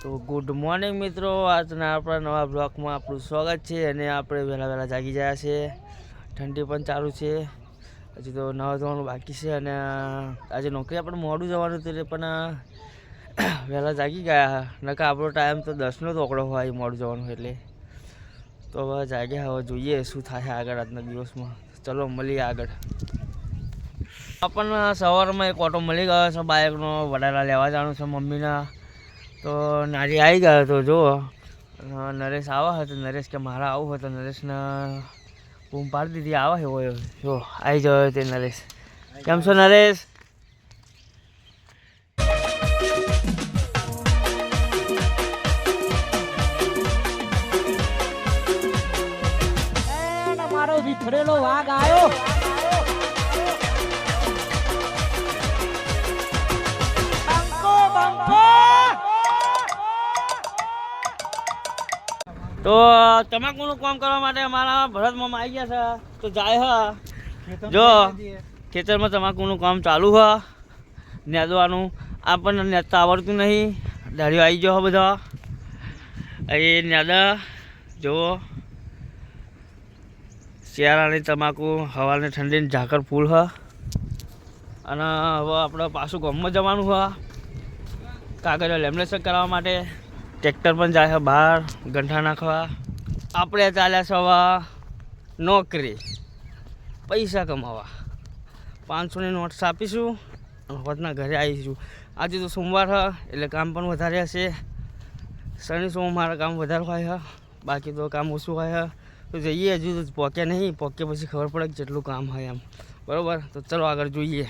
તો good morning મિત્રો. આજના આપણા નવા બ્લોકમાં આપણું સ્વાગત છે અને આપણે વહેલા વહેલા જાગી ગયા છે. ઠંડી પણ ચાલુ છે. હજી તો નવા ધોવાનું બાકી છે અને આજે નોકરી આપણે મોડું જવાનું હતું એટલે પણ વહેલા જાગી ગયા. નકા આપણો ટાઈમ તો દસનો તોકડો હોય મોડું જવાનું એટલે. તો હવે જાગ્યા, હવે જોઈએ શું થાય આગળ આજના દિવસમાં. ચલો મળીએ આગળ. આપણને સવારમાં એક ઓટો મળી ગયો છે, બાઇકનો. વડાલા લેવા જવાનું છે મમ્મીના. તો નારી આવી ગયો હતો જો નરેશ આવા હતો નરેશ કે મારે આવું હતો નરેશને બૂમ પાડી દીધી. આવા એવો જો આવી ગયો તે નરેશ. કેમ છો નરેશ? મારો વિફરેલો વાઘ આવ્યો તો તમાકુનું કામ કરવા માટે અમારા ભરત મામા આવી ગયા છે. તો જાય હા. જો ખેતરમાં તમાકુનું કામ ચાલુ હ. નેદવાનું આપણને નેતા આવડતું નહીં. દાઢીઓ આવી ગયો બધા. એ નેદા જુઓ. શિયાળાની તમાકુ હવાની ઠંડીની ઝાકર ફૂલ હ. અને હવે આપણે પાછું ગામમાં જવાનું હ. કાગળ લેમિનેશન કરવા માટે. ટ્રેક્ટર પણ જાય છે બહાર, ગંઠા નાખવા. આપણે ચાલ્યા સવા નોકરી. પૈસા કમાવા. પાંચસોની નોટ્સ આપીશું હોતના ઘરે આવીશું. આજે તો સોમવાર હ એટલે કામ પણ વધારે હશે. શનિ સોમ મારા કામ વધારે હોય છે, બાકી તો કામ ઓછું હોય છે. તો જઈએ, હજુ તો પોકે નહીં, પોકે પછી ખબર પડે કે જેટલું કામ હોય એમ. બરાબર? તો ચલો આગળ જોઈએ.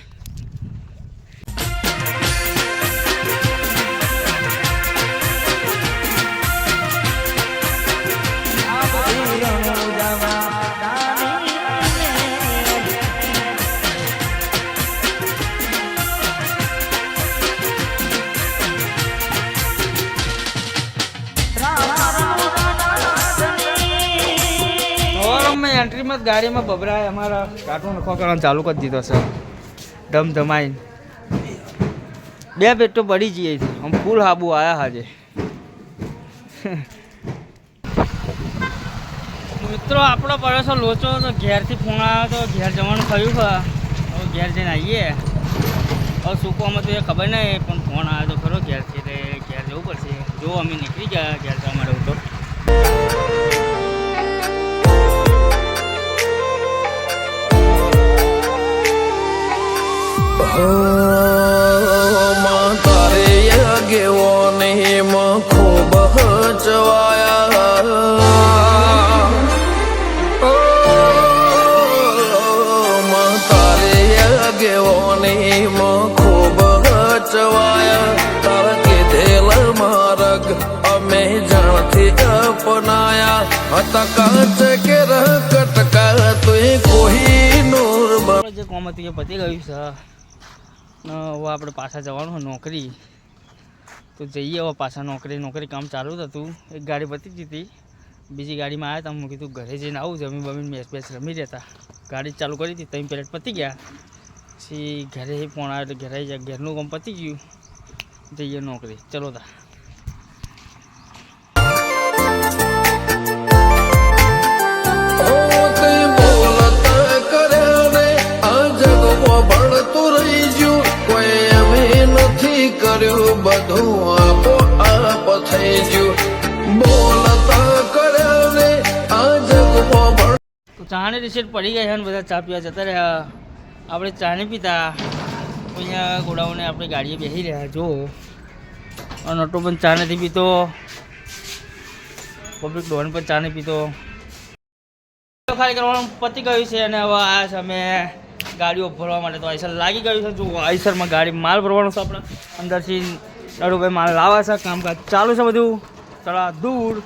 મેં જ ગાડીમાં બબરાએ અમારા કાર્ટૂન નખો કરવાનું ચાલુ કરી દીધો છે. ધમધમાઈ બે પેટ પડી જઈએ આમ ફૂલ હાબુ આવ્યા હાજે. મિત્રો, આપણો પડોશો લોચો તો ઘેરથી ફોન આવ્યો તો ઘેર જવાનું થયું હવે ઘેર જઈને આવીએ. હવે સૂકવામાં તો ખબર નહીં, પણ ફોન આવ્યો તો ખરો ઘેરથી એટલે ઘેર જવું પડશે. જો અમે નીકળી ગયા, ઘેર જવા માટે તો જે કોમ હતું એ પતી ગયું છે. હવે આપણે પાછા જવાનું નોકરી. તો જઈએ હવે પાછા નોકરી નોકરી કામ ચાલુ જ હતું. એક ગાડી પતી જતી બીજી ગાડીમાં આવ્યા હતા. હું કીધું ઘરે જઈને આવું. જમીન બમીન મેચ બેચ રમી રહેતા ગાડી ચાલુ કરી હતી ત્રણ પેરેટ પતી ગયા. પછી ઘરે પોણા એટલે ઘરે ઘરનું કામ પતી ગયું. જઈએ નોકરી. ચલો તે. બધું આપો આપ થઈ ગયું. બોલતા કર્યા આ જગમાં તો ચાની રિસેટ પડી ગઈ છે ને બધા ચા પીવા જતા રહ્યા. આપણે ચા નહીં પીતા. અહીંયા ગોડાઉને આપણે ગાડીએ બેસી રહ્યા જો અને નટો પણ ચા નથી પીતો. પબ્લિક ડોન પણ ચા નહીં પીતો. ખાલી કરવાનું પતી ગયું છે અને હવે આ અમે ગાડીઓ ભરવા માટે તો આઈસર લાગી ગયું છે. જો આઈસરમાં ગાડી માલ ભરવાનો છે આપણે. અંદરથી નડુભાઈ મારે લાવા છે કામકાજ. ચાલુ છે બધું? તળા દૂર.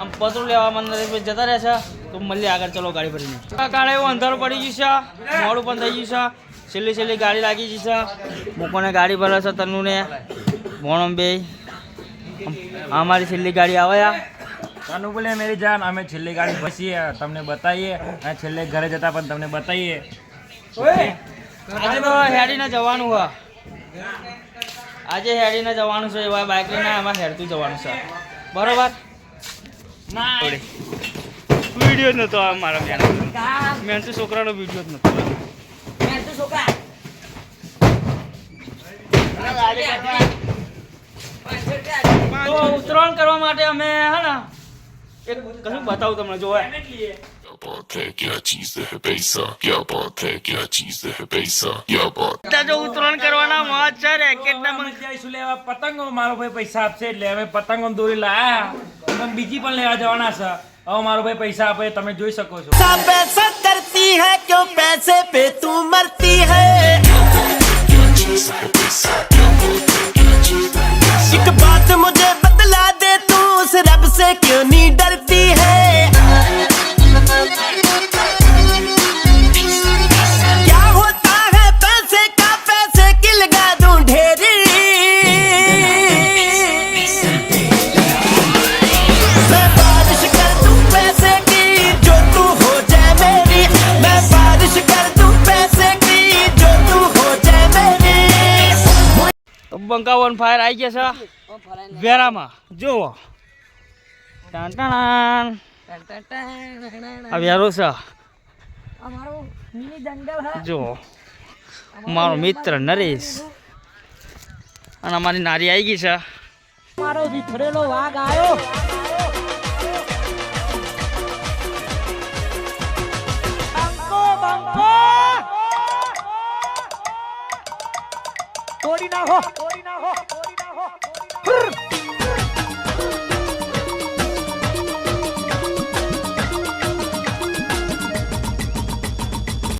આમ પતરું લેવા મંદર જતા રહ્યા છે તો મળીએ આગળ. ચલો ગાડી ભરીને. કાળે એવું અંધારું પડી ગયું છે. મોડું પણ થઈ ગયું છે. છેલ્લી છેલ્લી ગાડી લાગી ગઈ છે. મૂકોને ગાડી ભરે છે તનુને. ભણમ બે. અમારી છેલ્લી ગાડી આવ્યા કાનુ બોલે મેરી જાન અમે છેલ્લી ગાડી બસીએ તમને બતાવીએ. અને છેલ્લે ઘરે જતા પણ તમને બતાવીએ. આજે તો હેડીને જવાનું હા આજે હેરીને જવાનું છે એવા બાઇક લઈને આમાં હેરતું જવાનું છે. બરોબર? ના. વીડિયો જ નહોતો આ મારા મેન મેન તો છોકરાનો વીડિયો જ નહોતો તો ઉત્તરાયણ કરવા માટે અમે હે ને એક કશું બતાવું તમને જોવા. बात है क्या चीज है पैसा क्या बात है क्या ચીજ है पैसा क्या बात બધા જો ઉત્તરાયણ કરવાના મોજ છે રેકેટના અમે જઈશું લેવા પતંગો મારો ભાઈ પૈસા આપશે એટલે અમે પતંગો દોરી લાયા પણ બીજી પણ લેવા જવાના છે હવે મારો ભાઈ પૈસા આપે તમે જોઈ શકો છો पैसा पैसा करती है क्यों पैसे पे तू मरती है एक बात मुझे बतला दे तू उस रब से क्यों नहीं डरती બંકાવન ફાયર આવી ગયા છે. વેરામાં. જુઓ. આ વેરો છે. જુઓ. મારો મિત્ર નરેશ. અને અમારી નારી આવી ગઈ છે. મારો વિથરેલો વાઘ આવ્યો તોડી નાખો તોડી નાખો તોડી નાખો